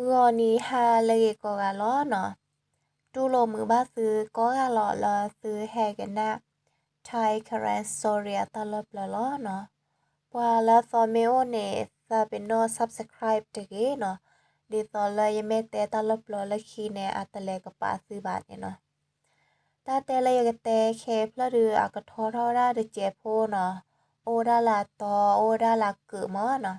รอนี้ฮาเลยก็กะล้อเนาะตูโลมือบ้าซื้อก็กะล้อลอซื้อแฮกันนะไทยคาร์นสโตเรียตลอดละล้อเนาะว่าแล้วซอเมโอเนซาเป็นนอ subscribe ตะเกเนาะดีซอเลยยังไม่เตะตลบลอละคีเน่อัตเลกับปาซื้อบาทเนี่ยเนาะตาเตะเลยกเตะเคพละดืออากะทอทอราเดเจโพเนาะโอดาลาตอโอดาลาเกมอเนาะ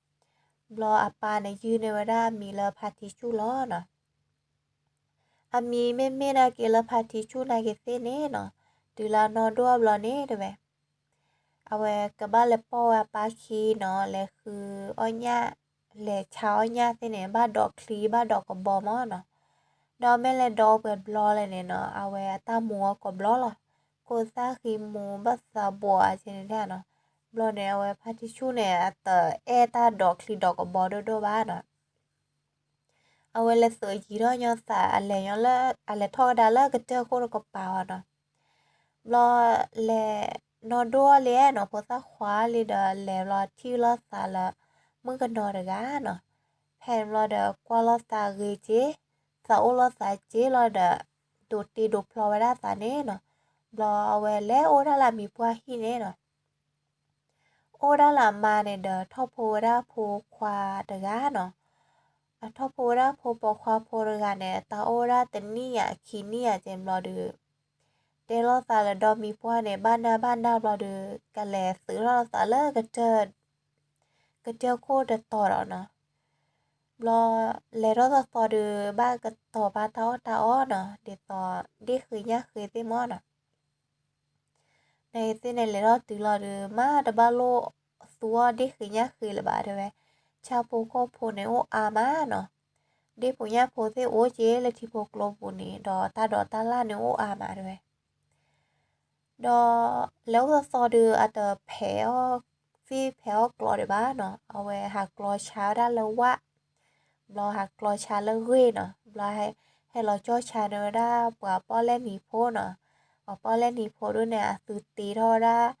เกเซเน่เนาะดือลานอดัวบลอเน่เด้อแม่เอาไว้กับบ้านเลปอว่าปาคีเนาะและคืออ้อยญ่าและชาอ้อยญ่าที่เน่บ้านดอกคลีบ้านดอกกระบอมอเนาะดอกแม่และดอกเปิดบลอเลยเนี่ยเนาะเอาไว้ตาหมัวกับบลอล่ะโกซาคีหมูบัสซาบัวเช่นนี้เนาะ บลอเนี่ยเอาไว้พาทิชูเนี่ยแต่เอตาดอกคลีดอกกระบอด้วยด้วยบ้านเนาะเอาไว้เลยสวยจีรอยอสาอะไรยอละอะไรทอดาละก็เจอโคตรกระเป๋าเนาะบลอแล nó đua lẽ nó có sa khóa li đờ lẽ lo chi lo sa là มึงก็นอดกาเนาะแผ่นเราเดอกว่าเราสาเกเจสาโอเราสาเจเราเดดูตีดูพลอไว้ได้สาเน่เนาะบลอเอาไว้แล้วโอดาลามีพัวฮีเน่เนาะ โอดาลามาเนี่ยเดอทอโพดาโพควาเดกาเนาะทอโพดาโพปอควาโพเดกาเนี่ยตาโอดาเตนี่อะคีนี่อะเจมรอดูเดลซาลดอมีพวในบ้านหน้าบ้านหน้าเราดูกันแลซื้อเราสาเลอร์กันเจิดกันเจียวโคตรต่อเราเนาะรอเลเราต่อดูบ้านกันต่อบ้านเท้าตาอ้อเนาะเดี๋ยวต่อดีคือยากคือที่มอเนาะในที่ในเลเราตือเราดูมาดบ้าโล สัวดีคือยาคือละบาดเลยชาวปูโคโพในโออามาเนาะดีปุญญาโพเซโอเจเลยที่โพกลบุนี่ดอตาดอตาล่าในโออามาด้วยดอแล้วก็ซอดูอาจจะแผลฟีแผลกลอดบ้าเนาะเอาไว้หักกลอเช้าได้แล้วว่าบลอหักกลอช้าแล้วเว้เนาะบลอให้ให้เราจ่อชาเนอได้ปว่าป้อแล่นหนีโพเนาะเอาป้อแล่นหนีโพด้วยเนี่ยซื้อตีทอด้เอ่าตีรอมดิ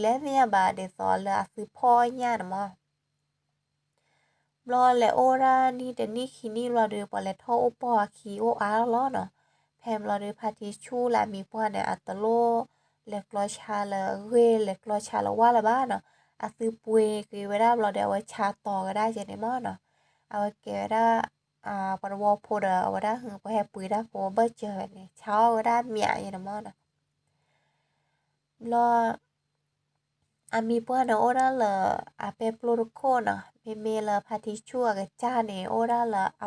เลเนี่ยบาเดซอเลยซื้อพ่อเนี่ยนะมั้งบลอแลโอรานี่แต่นี่คีนี่เราดูปอแลท่อโอปอคีโออาร์ล้อเนาะ hem lo de pati chu la mi pwa ne atalo le klo cha la we le klo cha la wa la ba no a su pue ke we da lo de wa cha to ga da je ne mo no a wa ke da a par wo po da wa da hu po he pui da po ba che ne cha wa da mia ye ne mo no lo a mi pwa no ora la a pe plo ko no me me la pati chu ga cha ne ora la a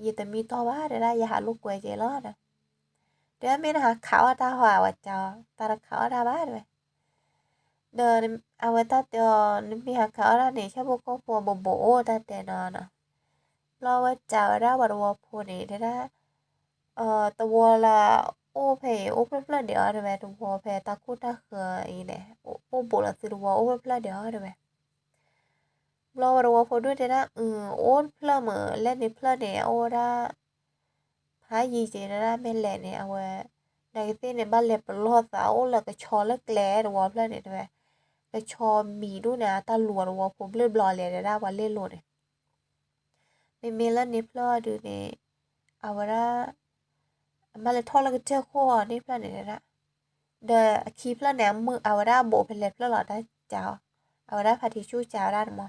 미더미더와래라 야할로꾸에게러라 대하면 가와다 화와자 따라 가와다 말왜 너 아와다 떼어 미하 가와라네 샤보고 보보보 다 떼나나 러와자와라 와로와포네 대라 어 또와라 โอเพโอเพลเพลเดี๋ยวเดี๋ยวตัวเพตาคูตาเขืออีเนี่ยโอโอบุละสิรัวโอเพลเพลเดี๋ยวเดี๋ยว 플러워로워 보두데라 응온 플러머 레니 플러네 오라 바이지데라 멜레네 아웨 나이세네 발레 블로사 올라가 초르 글레 워 플러네 데 cho mì đu nè ta lùa lùa phụm lên bò lè để ra và lên lùa nè mì mì lên nếp lò đu nè à và ra mà lại thoa là cái chơi khô nếp lò nè ra để keep lò nè mưa à và ra bộ phải lẹp lò lò ta chào à và ra phải thì chú chào ra đúng không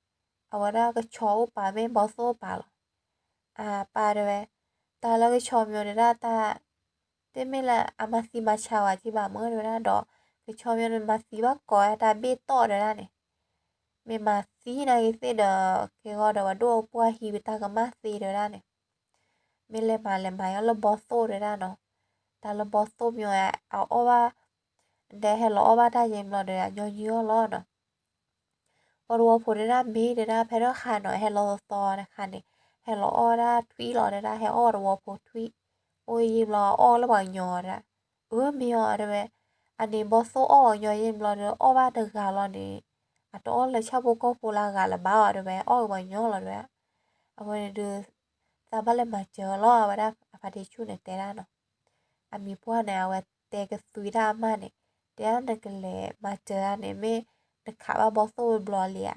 awara ga chou pa me bo so pa lo a pa de we ta la ga chou myo de da ta te me la ama si ma cha wa ji ba mo de na do ga chou myo de ma si ba ko ya ta be to de na ne me ma si na ge se de ke go de wa do po hi bi ta ga ma si de na ne me le ma le ma ya lo bo so de na no ta lo bo so myo ya a o ba de he lo o ba ta yin lo de ya nyo nyo lo no là lẹ rồi phê nè đây cái chó mì đuôi nè ta lùa rồi pho lên bò lẹ ra và lên luôn nè mình mình lên đi phê đuôi nè à ra male thola ke te ko ni plan ne ra de ki plan ne mu awara bo pele plan la da ja awara phati chu ja ra mo de ra u me thola ke te ro ko plan ya lo ga bor je ne si ne awara ta bli a mo ra lo phati chu a mi pa ra u ta bli ne de ke choro ba ra no a phati ke choro ba ne te ri de be ta na hu do wa te ra ne u lo bo นะคะว่าบอสโซบลอเลีย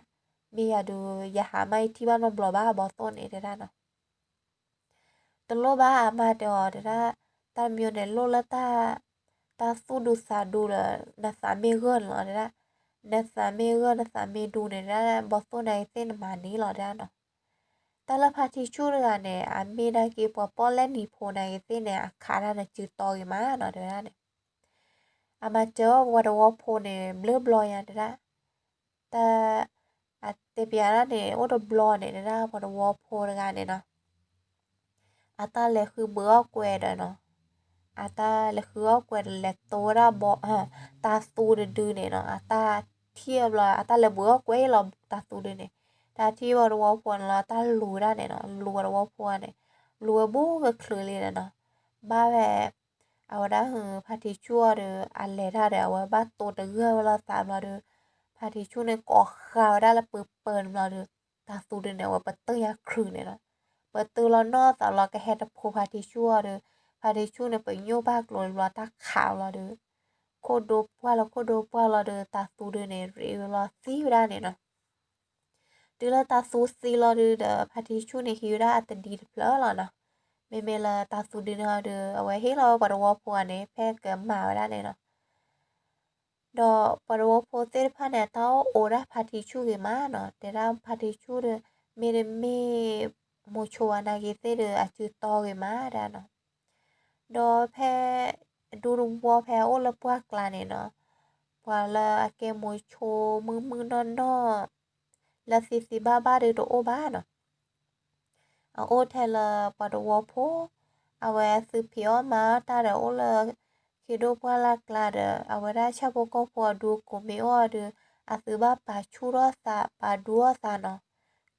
มีอย่าดูอย่าหาไม่ที่บ้านมันบลอบ้าบอสโซนเอเดราเนาะตลบ้ามาเดอเดราตามอยู่ในโลละตาตาสู้ดูซาดูเลยนะสามีเกินเหรอเดรานะสามีเกินนะสามีดูเนนั้บอสโซในเส้นมานี้หรอเดรเนาะต่ละพาที่ชูเรือเนี่ยอามีนากีปอปอและนิโพนายเนเนี่ยคารานจืดตอยมาเนาะเดี๋ยวนะเนี่ยอามาเจอวัดวอโพเนี่ยเลือบลอยอะเดี๋ยวนะ แต่อัตเตเปียนั่นเองยว่าดบลอนเนี่ยนะพอดวอโพงานเนี่ยนะอัตาเลยคือเบื้อแกวเดเนาะอาตาเลยคือว่าแกวดลตโตราบอฮะตาสูดดื้เนี่ยเนาะอาตาเทียบเลยอาตาเลยเบื้อแกวเราตาสูดเนี่ยตาที่ว่าวอพวนเราตาลูได้เนี่ยเนาะลูวอพวนเนี่ยลูบูก็คลือเลยเนาะบ้าแบบเอาได้เหือพาทิชัวหรืออันเลด้าเดี๋ยวว่บ้านโตตะเกือเวลาสามเราเดือ พาทีช่วงนนก่อข่าวได้ละปืบเปินเราเดือตาสูดเนี่ยว่าเปิดตื้อยาครืนเนี่ยนะเปิดตื้อเรานอกแต่เราก็แฮตโพพาทีชั่วเด้อพาทีชั่วเนี่ยไปโยบ้ากลนเราตักข่าวเราเดือโคโดปว่าเราโคโดปว่าเราเดือตาสูดเนี่ยเรียเราซีได้เนี่ยนะดูแลตาสูซีเราดูเดือพาทีชั่วเนี่ยคิวได้อัตดีเพลอเรานะเมเมลาตาสูดเนี่ยเดือเอาไว้ให้เราบัดวอพัวเนี่ยแพทเกิดมาได้เนี่ยนะ ดอปรวโพเตพันาเต้าโอราพาติชูเกมาเนาะแต่ราพาติชูเดเมเดเมโมชัวนาเกเซเดอาจูตอเกมาได้เนาะดอแพดูรุงบัวแพโอละปัวกลาเนเนาะปัวละอาเกโมโชมือมือนอนนอละซีซีบ้าบ้าเดโดโอบ้าเนาะเอาโอเทละปรวโพเอาแวซื้อเพียวมาตาเดโอละ 괴롭아라 클라르 아브라샤 보고 보아두 고메오아르 아스바 바추로사 바두어사노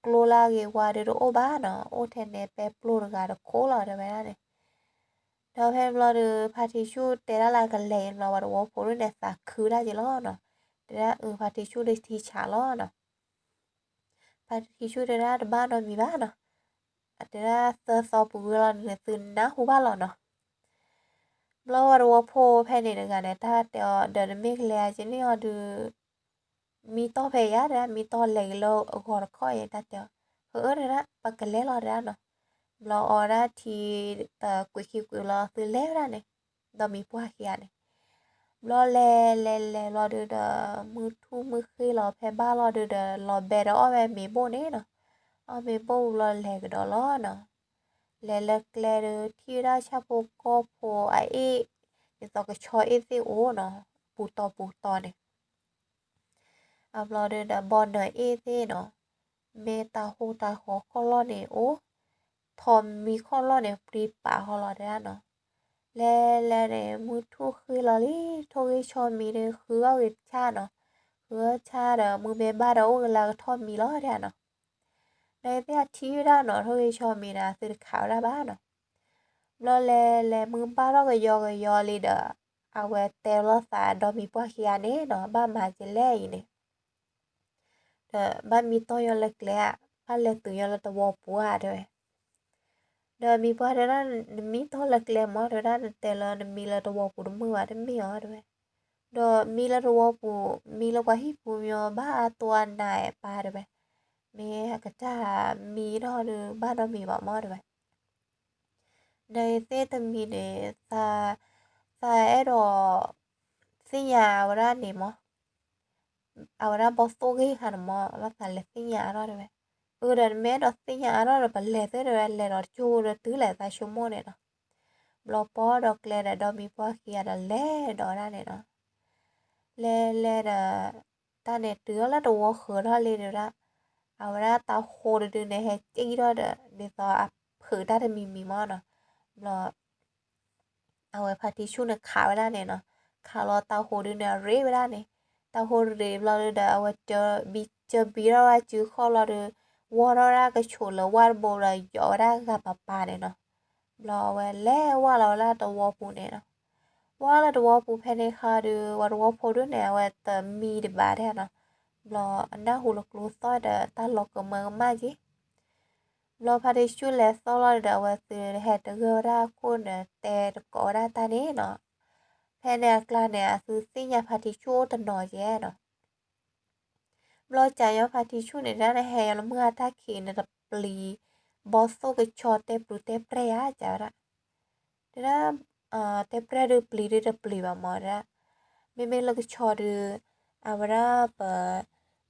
글로라게 와르르 오바노 오테네 베플로르가르 콜라르 베라네 더햄러르 파티슈 데라라가 레임러와르 워포르네사 크라지로노 데라 으 파티슈 리티차로노 파티슈 데라 바노 미바노 데라 서서 부글러는 쓴나 후발로노 Flower wo po pene daga ne ta te o de de mi kle a jini o du mi to pe ya ra mi to le lo o gor ko ye ta te ho o ra pa ka le lo ra no lo o ra ti ta ku ki ku lo tu le ra ne do mi pu ha ki ya ne lo le le le lo du de mu thu mu khi lo pe ba lo du de lo be ro o me mi bo ne no o me bo lo le do lo no และเลิกเลที่ราชบก็โพไอเอยังตอกัชอยเอซิโอเนาะปูต่อปูต่อเนี่ยอัปโหลดเดบอลเนอเอซีเนาะเมตาหูตาขอข้อรอดเนี่ยโอ้ทอมมีข้อรอดเนี่ยปรีป่าข้อรอดได้เนาะและและเนี่ยมือทุกคือลอรี่ทงไอชอนมีเนี่ยคือเอาเชาเนาะคือชาเด้อมือเมบ้าเด้อเวลาทอมมีล้อเด้เนาะ พวกเฮียเนี่ยเนาะบ้านมาจะแล่อีเนี่ยเด้อบ้านมีต้อยอเล็กๆบ้านเล็กตัวยอละตัวปัวด้วย da mi pa da na mi to la kle mo da na te la mi la to wo pu mu wa de mi o de do mi la to wo pu mi la wa hi pu myo ba to na e pa de be mi ha ka ta mi do de ba do mi ba mo de be dai te ta mi de sa sa e do sin ya wa ra ni mo ahora vos tu que hija mo la sa le sin ya ro de be ura me ro tinya ro ro ba le te ro le ro chu ro tu le ta shu mo ne no lo po ro kle ra do mi po kia ra le do ra ne no le le ra ta ne tu la do wo khu ra le ra amana ta ho de de ne he ti do de de so a phử ta de mi mi mo no lo a we pa ti chu ne kha wa la ne no kha lo ta ho de ne re wa la ne ta ho re lo de da a we cho bi cho bi ra wa chu kho lo de wa ra ra ka chu lo wa bo ra yo ra ga pa pa ne no lo we le wa lo la to wo pu ne no ว่าเราดูว่าปูเพนเนคาดูว่าดูว่าโพดูเนี่ยว่าแต่มีดีบาร์แท้เนาะ lo na hu lo klu so da ta lo ko ma ma ji lo pa de chu le so lo da wa su de he de go ra ko ne te de ko ra ta ne no phe ne kla ne a su si nya pa ti chu ta no ye no lo cha yo pa ti chu ne da ne he lo mu ta ki ne da pli bo so ke cho te pru te pre a ja ra da te pre de pli de pli ba ma ra me me lo ke cho de อาวราเปิด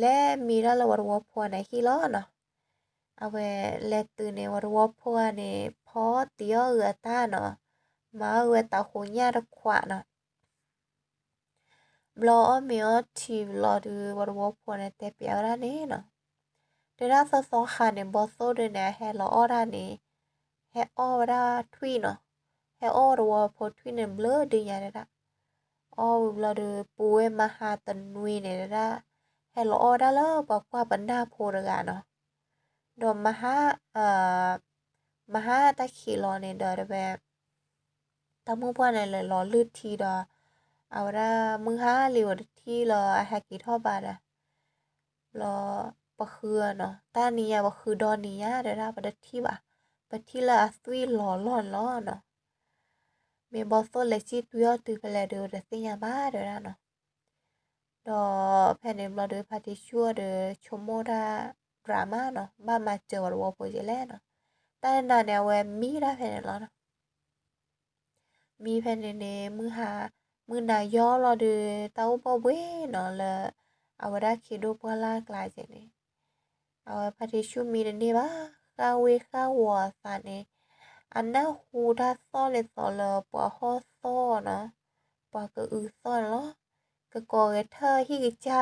le mira la warwopo ne hilono awe le tune warwopo ne po tio uatano ma ueta hunya ra kwano blo o mio ti lo du warwopo ne te piara ne no de ra so so ha ne bo so de ne he lo ora ne he ora twi no he ora warwopo twi ne blo de ya ra o blo du puwe ma ha tanwi ne ra เฮลโลอดาเลอร์บอกว่าบรรดาโพลกาเนาะดมมหาเอ่อมหาตะขีรอในเดอร์แบบตะมูพวในเลยรอลืดทีดอเอาละมือห้าหลิวที่รออาฮากิท่อบาดอะรอปะคือเนาะตานี้ปะคือดอนนี้เดี๋ยวประไปที่บ่ะไปที่ละสวีหลอหลอนล้อเนาะมีบอสโซเลชิตวิอตือไปแล้วเดือยเสียบ้าเดี๋ยราเนาะ ดอแผ่นเอ็มเราเดือพาติชัวเดือชมโมดาดราม่าเนาะบ้ามาเจอวอลโวโปเจแลเนาะแต่นาแนวแวมมีได้แผ่นเอ็มเรานาะมีแผ่นเนมือหามือนาย่อเราเดือเต้าบ่เว้เนาะละเอาได้คิดดูเพื่อลากลายเจนี่เอาพาติชัวมีเดนี่บ้าข้าเวข้าวัวสานเนอันนั้นฮูดาซ่อเลยซ่อเลยปะข้อซ่อนะปะก็อือซ่อนเนาะ wa che ne do no lo de wa de se ba do o o da da mi ma sa de chu po de mu wa lo no de lo mu wa lo de ke tho o mi o ti lo de ke te ke to sa da ke le khu ke do ta mu po na chu do lo no บลอซึกควลอซาเนคีปูเนาะควลอซาคีปูเนก็เลยคือได้แล้วก็เจอดอกโคปูแล้วก็เจอข้อที่ปูล้อเดี๋ยวนะเมเมพาทิชูลามีป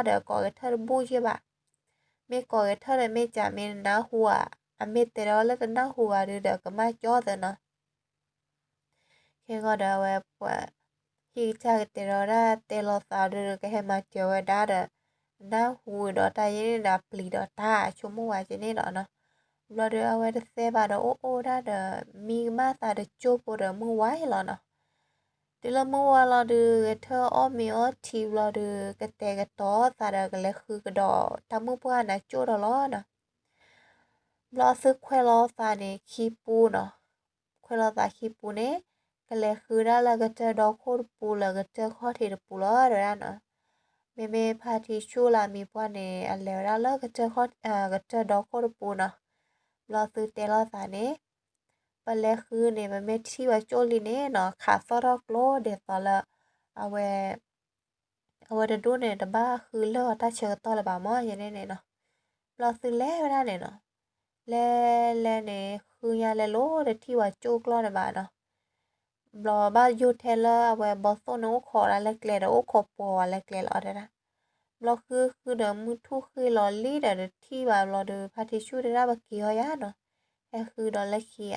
วเนอันแล้วแล้วก็เจอข้อเอ่อก็เจอดอกโคปูเนาะ ဒီလမဝလာဒူကထောအောမီအောတီလာဒူကတဲ့ကတော့သာရကလည်းခုကတော့တမှုပွားနာကျိုးတော့လောနော်ဘလဆခွဲလောသာနေခီပူနော်ခွဲလောသာခီပူနေကလည်းခုရလာကတဲ့တော့ခိုးပူလာကတဲ့ခေါ်ထေပူလာရနော်မေမေဖာတီရှူလာမီပွားနေအလဲရလာကတဲ့ခေါ်ကတဲ့တော့ခိုးပူနော်ဘလဆတဲလောသာနေ ปเลคือเนี่ยมันไม่ที่ว่าโจลีเน่เนาะขาฟรอกโลเดี๋ยวตอนละเอาไว้เอาไว้ดูเนี่ยแต่บ้าคือเลิกตาเชิญต่อละบามออย่างนี้เนาะเราซื้อแล้วได้เนี่ยเนาะแล้วแล้วเนี่ยคือยาแลโลเดี๋ยวที่ว่าโจกล้อเนี่ยบ้าเนาะบลอบ้ายูเทเลอร์เอาไว้บอสโซนโอขออะเล็กเลยโอขอปัวอะไรเลียเอาได้ละเราคือคือเดี๋มือทุกคือลอลี่เดี๋ยวที่ว่าเราเดินพาทิชูได้รับกี่หอยาเนาะแค่คือดอลลาร์เคีย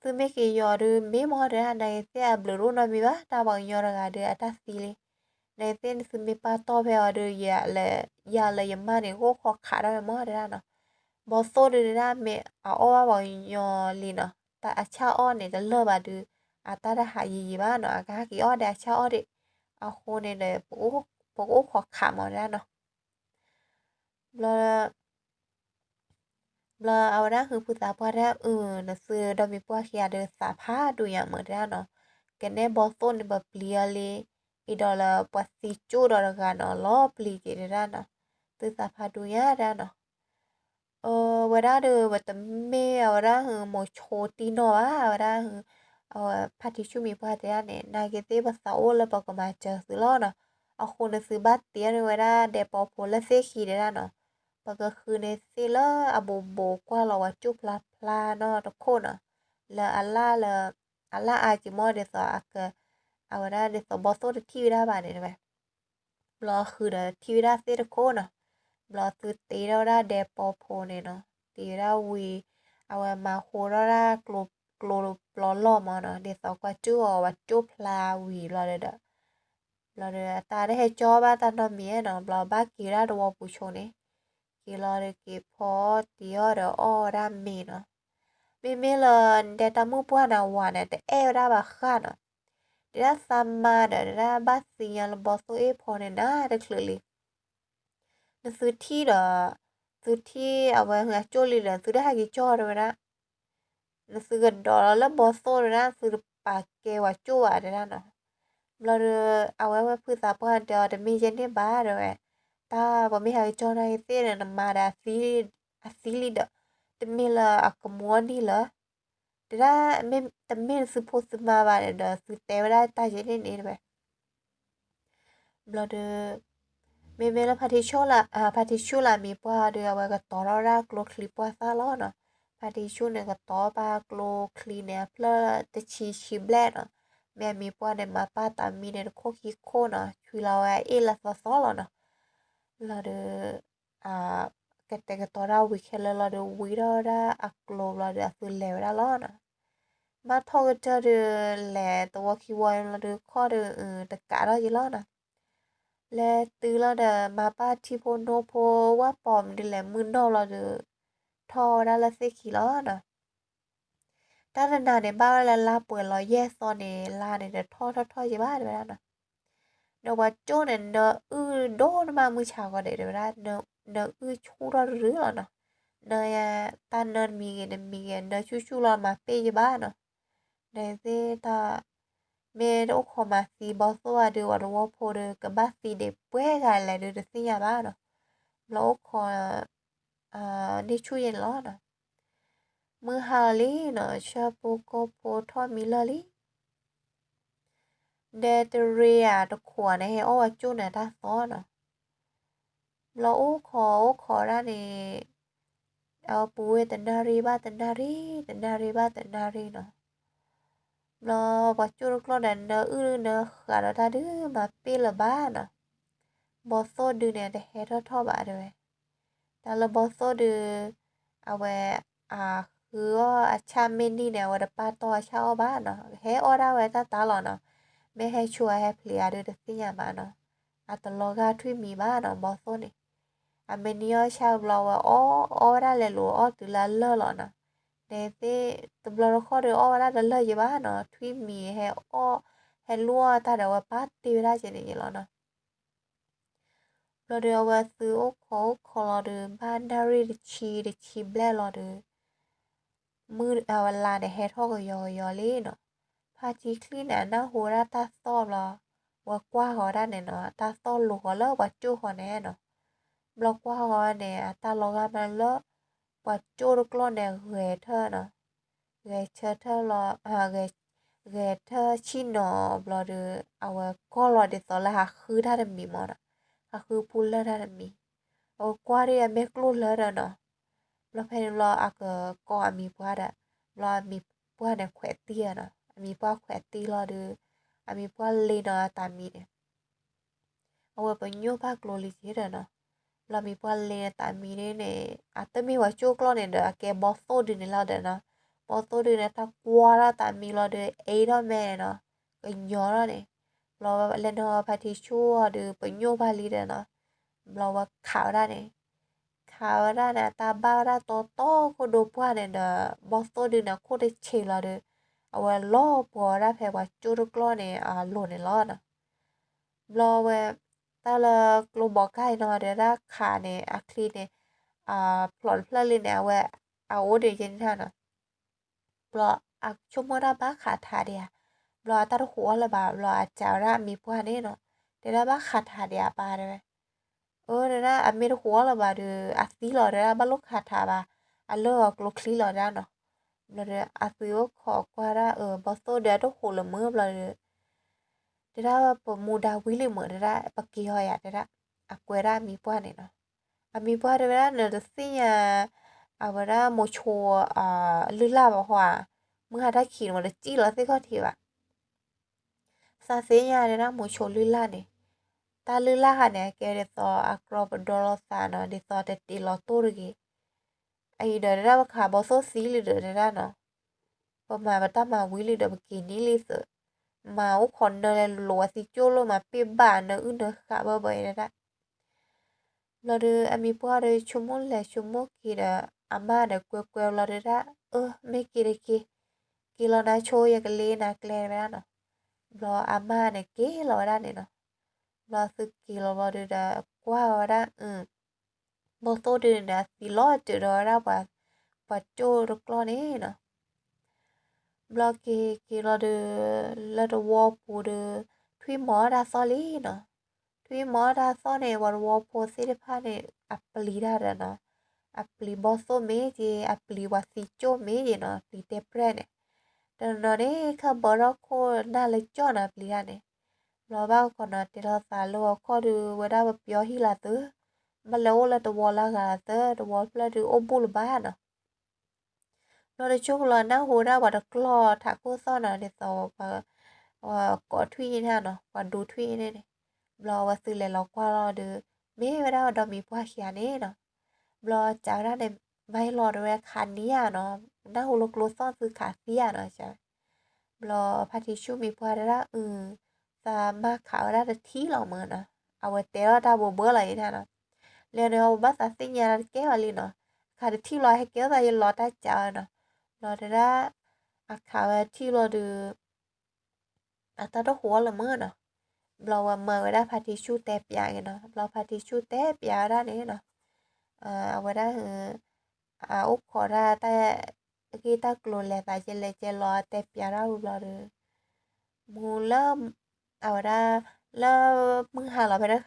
သူမိကေယောရူမေမောရဟနိုင်တဲ့ဘလူနမီပါတာဘောင်ယောရကတဲ့အတစီလေးနေတဲ့သူမိပါတော့ပဲရူရလေရလေယမနေကိုခေါ်ခါရမောရနော်ဘောဆိုရရမေအောဘောင်ယောလီနော်တအချအောနေတယ်လောပါတူအတရဟာရီပါနော်အကားကီအောတဲ့အချအောတဲ့အခုနေလေပိုပိုခေါ်ခါမောရနော်လော เราเอานะคือผู้สาวพ่อแท้เออนะซื้อดอมีพวกเคียเดินสาผ้าดูอย่างเหมือนแท้เนาะกันได้บอสต้นแบบเปลี่ยเลยอีดอลปัสซิจูดอลกันเนาะล้อเปลี่ยเจเด้เนาะตื่นสาผ้าดูย่าแท้เนาะเออเวลาเดือวัดตเมียวลาคือโมโชตีนอวะเวลาคือเอาพัทิชูมีพัทยาเนี่ยนายเกตีภาษาโอแล้วปอกมาเจอซื้อล้อเนาะเอาคนซื้อบัตรเตี้ยเวลาเดปอโพลและเซคีได้เนาะ แล้วก็คือในซีเลอร์อโบโบกว่าเราว่าจุบลาพลาเนาะทุกคนอะเลออัลล่าเลออัลล่าอาจิมอเดสออักเอาได้เดสอบอโซดที่วิด้บานเนี่ยไหมรอคือเดที่วิดาเซทุกคนอะรอซื้อตีเราได้เดปอโพเนี่ยเนาะตีเราวีเอามาโคเราได้กลุ่มกลัวล้อล้อมาเนาะเดี๋ยวสอกว่าจู่ว่าจุบลาวีรอเด้อรอเด้อตาได้ให้จอบ้านตาโนเมียเนาะบลอบ้ากีราดัวปูโชนี่ de ko no blo tu te ra de po po ne no te ra wi awa ma ho ra klo klo blo lo ma no de so kwa chu o wa chu pla wi lo de da blo de ta de he cho ba ta no mi no blo ba ki ra do pu cho ne ki lo de ki po ti o de o ra mi no mi mi lo de ta mu pu na wa ne de e ra ba kha no ဒါသမ္မာဒရာဘစီယလဘဆိုအေဖောနေနာရခလလီနစုတီရသူတီအဝဲငါချိုလီရသူရဟာကြီးချောရရနစုကဒေါ်လဘဆိုရသူပါကေဝချိုဝရရနော်ဘလရအဝဲဝဖူစာပွားတော်တမီရင်နေပါရယ်တာဘမီဟာချောနိုင်သေးတယ်နမာဒါစီအစီလီဒတမီလာအ la de a que te que tora wikele la de wira ra a glo la de a fule ra la na ma thog ta de le to wa ki wa la de kho de ta ka ra ji la na le tu la de ma pa ti po no po wa pom de le mu no la de tho ra la se ki la na ด้านหน้าในบ้านแล้วลาเปิดรอยแยกซอนในลาในเดทอทอทอยี่บ้านไปแล้วนะ นว่าโจนเนออือโดนมามือชาวก็ได้เดี๋ยวได้เนอเนออือชูรเรือเนาะเนยตาเนนมีเงินมีเงินเนชูชูรมาเปยบ้านเนาะเนเซตาเมโอคอมาซีบอสว่าดูว่าว่าโพเดกับบ้าซีเด็บเว้กันแหละดูดซียาบ้านเนาะแล้วคออ่าได้ช่วยเย็นล้อเนาะมือฮาลีเนาะชาโปโกโพทอมิลลี่ de de ria de khua này hay ô chú này ta xó nó lo ô khó ô khó ra này ao bùi tên đa ri ba tên đa ri tên đa ri ba tên đa ri nó lo bà chú lúc lo đàn nơ ư nơ khả đó ta đứa mà pi là ba nó bò xô đưa này để hết thọ thọ bà rồi ta là bò xô đưa à về à cứ à cha mình đi nè và ba to cha ba nó hết ở đâu vậy ta ta ม่ให้ช่วยให้เพลียดูดสิยามาเนาะอาตลอกาทุยมีบ้านเนาะบอสนี่อเมนิโอชาวเราว่าอ้ออ้อได้เลยหรออ้อตุลาเลอะหรอเนาะในที่ตุลาเราข้อเดียวอ้อได้เลยอยู่บ้านเนาะทุยมีให้อ้อให้รั่วแต่เดี๋ยวปัดตีได้เช่นนี้หรอเนาะเราเดียวว่าซื้อโอ้โหคอลอดูบ้านดารีดชีดชีแบล่รอดูมืออวันลาในแฮทท็อกยอยอเล่เนาะ พาจีคลีนอะน่าหัวราตาสอบหรอว่ากว้าหัวได้เนาะตาสอบลูกหัวเลาะวัดจู่หัวแน่เนาะบล็อกกว้าหัวเนี่ยตาลงมาเลาะวัดจู่ลูกล้อเนี่ยเหวเธอเนาะเหวเธอเธอหรอเหวเหวเธอชินอบล็อกดูเอาไว้ก็รอเดี๋ยวสอนละค่ะคือท่านมีมอนะค่ะคือพูดละท่านมีโอ้กว้าเรียไม่กลุ้นเลยเนาะเราเพนรออากก็มีพวดอะเรามีพวดในแขวเตี้ยเนาะ အမိပွားခွဲတီလာဒူအမိပွားလေနာတာမီတယ်အဝပညိုဘကလိုလီစီရနော်လာမီပွားလေတာမီနေနဲ့အတမီဝချိုကလောနေတဲ့အကေဘောဖိုဒီနေလာတယ်နော်ဘောဖိုဒီနေတာကွာလာတာမီလာတဲ့အေတော့မဲနော်ညောရတယ်လောဘလည်းတော့ဖတ်တီချိုးရတဲ့ပညိုဘလီတယ်နော်လောဘခါရတယ်ခါရတာတဘာရတော့တော့ကိုဒိုပွားတဲ့ဘောဖိုဒီနေကိုတချေလာတဲ့ เอาไว้ล่อปัวได้เพว่าจุดกล้อเนี่อ่าหล่นในล่อนะรอเว้แต่ละกลุ่มบอกใกล้นอนเดี๋ยวราคาเนี่ยอาคลีเนี่ยอ่าพลอนเพลินเนี่ยเวเอาเดี๋ยวเย็นท่านะปลออักชุมมราบ้าขาดทาเดียปลอตาหัวละบาปลออาจารามีพวกนี้เนาะเดี๋ยวบ้าขาดทาเดียปาเลยเออเดี๋ยวนะอเมริหัวละบาดูอักซีหล่อเดี๋ยวบ้าลูกขาดทาบาอันเลิกลูกคลีหล่อได้เนาะ เราเดอาซื้อขอกว่าระเออบอสโตเดียต้องโหละเมื่อเราเดเดี๋ยวปมูดาวิลิเหมือนเดี๋ยวปกีหอยอ่ดี๋ยวอะกวรามีพวันี่เนาะอามีป้าเดี๋ยวเนอร์ซี่อะอาเวลาโมชัวอ่าลือลาบอกว่าเมื่อถ้าขี่มันจะจี้แล้วสิก็ทีว่ะซาเซียเนี่ยนะโมชัวลือลาเนี่ยตาลือลาค่ะเนี่ยแกเดี๋ยวอากรอบดอลลาร์เนาะเดี๋ยวต่ตีลอตัวรกี ไอเดอร์ราคาบอสซีลิเดอร์ราเนาะพอมาบัตามาวิลิเดอร์บกินี่ลิสมาอุคอนเดอร์ลัวซิโจโลมาเปียบานเนออึนเดอร์คาบะบอยนะเราเดออามีพวกเดอชั่วโมงแหละชั่วโมงกี่เดออาม่าเดอกวยๆเราเดอระเออไม่กี่เดกี่กี่เรานะโชยากเลยนะแกลนะเนาะเราอาม่าเนี่ยเกี่เราได้เนาะเราสึกกี่เราเดอกว่าเราได้อืม บ่โตเดนนะสิลอดเจอราว่าปัจโจรกลอนี่นะบล็อกเกกีลอเดละดวอปูเดทวีหมอดาซอลี่นะทวีหมอดาซอเนี่วันวอปูสิริพาเนี่ยอัปลีดาดนะอัปลีบอสโซเมจีอัปลีวาซิโจเมจีนะปลีเตเปรเนี่ยတနော်နေခဘရခိုနာလေကြောနာပလီရနေလောဘကနတေရသာလောခေါ်ဒူဝဒါပျောဟီလာတူ มาเลวละตัวอลละกาเตอตัวอลละดูอบุลบ้านอะนอดชุกละน้างหูได้วัดกลอถักคู่ซ่อนอะเดี๋ยวต่อว่าก็ทุยนี่ะเนาะว่าดูทุยเนี่ยเรอว่าซื้อเลยเรากว่ารอดูไม่ได้ว่าเรามีพวกเขียนเนี่เนาะเรอจากด้านในไม่รอด้วยคันนี้อะเนาะน้างหูลกลัวซ่อนซื้อขาเสียเนาะใช่รอพาทิชูมีพวกได้ละเออสามารถขาวได้ที่เราเหมือนนะเอาไว้เตะได้บวเบอร์อะไรเนี่ยเนาะ มีคันนี้เดียวว่าสักคือยะเนาะสักคือโดนมาว่าบ่พัวกาเดรอเดซอว่าได้หือพาทิชุลามีพวกเนี่ยมาก้าเนี่ยลิมอนเนาะบอโซเนี่ยให้มาซีรามาเนาะติเลปวคาซีบอสุรอว่าสักคือโดมาเนาะแถมรอเดว่าพอคือยะพาทิชุลาพาทิชุมีพ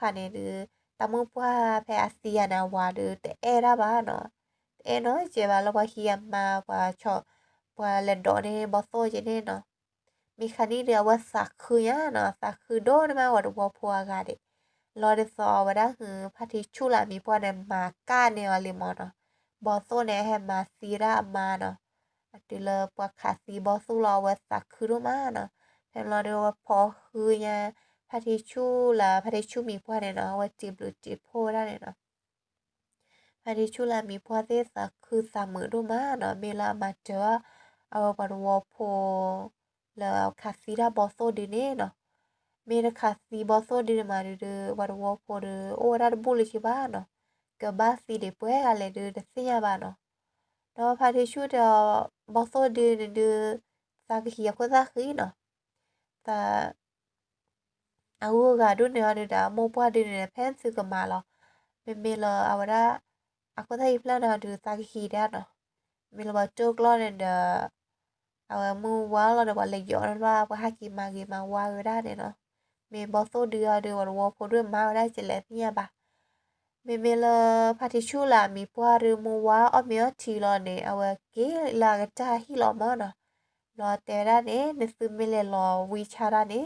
วกเนี่ย เนาะว่าจีบหรือจีบโพได้เนาะพาทิชุลามีพวกเดสักคือสามมือโดมาเนาะเมลามาเจอเอาบารวโพ la casira boso de ne no mera casi boso de mari de war wo por ora de buli chi ba no que ba si de pue ale de de se ya ba no no pa de shu de boso de de sa ki ya ko sa khi no ta a wo ga do ne ne da mo pa de ne pen su ka ma lo me me lo awara ako thai plan na de sa ki da no me lo ba tok lo ne de เอามือว่าเราเดี๋ยววันเลยย้อนว่าว่าหากินมากินมาว่าได้เนี่ยเนาะเมย์บอสโซเดือเดือวันวอพอเรืองมาได้จะแล้วเนี่ยปะเมย์เมลพาทิชูลามีพวกเรื่องมัวอ๋อเมียทีรอเนี่ยเอาเกลากระ အခုကဒုနေရနေတာမိုးပွားတဲ့နေဖန်စုကမာလောမေမေလအဝရအခုထိုင်ဖလာတော်သူစာကီဒါနော်မေလဘတုကလောနေတာအဝမူဝါလောတော့လေရောတော့ဘာဟာကီမာကီမာဝါရတဲ့နော်မေဘောဆိုဒီရတဲ့ဝါဖို့တွေမာရချလေပြရပါမေမေလဖာတီချူလာမီပွားရမူဝါအမေတီလောနေအဝကေလာကတာဟီလောမနော်လော်တဲရတဲ့နစ်စုမေလေလောဝီချာရတဲ့